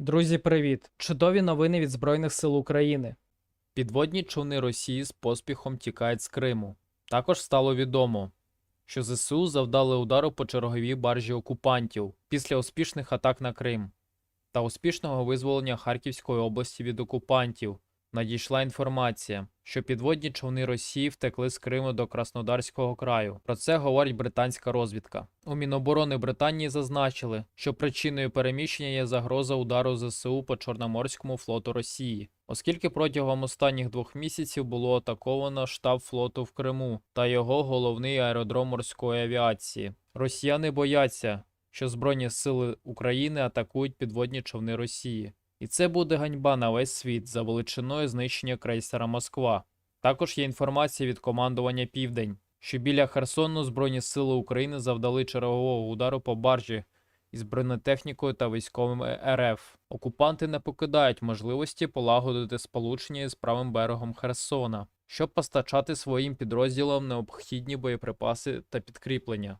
Друзі, привіт! Чудові новини від Збройних сил України. Підводні човни Росії з поспіхом тікають з Криму. Також стало відомо, що ЗСУ завдали удару по черговій баржі окупантів після успішних атак на Крим та успішного визволення Харківської області від окупантів. Надійшла інформація, що підводні човни Росії втекли з Криму до Краснодарського краю. Про це говорить британська розвідка. У Міноборони Британії зазначили, що причиною переміщення є загроза удару ЗСУ по Чорноморському флоту Росії, оскільки протягом останніх двох місяців було атаковано штаб флоту в Криму та його головний аеродром морської авіації. Росіяни бояться, що Збройні сили України атакують підводні човни Росії. І це буде ганьба на весь світ за величиною знищення крейсера Москва. Також є інформація від командування Південь, що біля Херсону Збройні сили України завдали чергового удару по баржі із бронетехнікою та військовими РФ. Окупанти не покидають можливості полагодити сполучення із правим берегом Херсона, щоб постачати своїм підрозділам необхідні боєприпаси та підкріплення.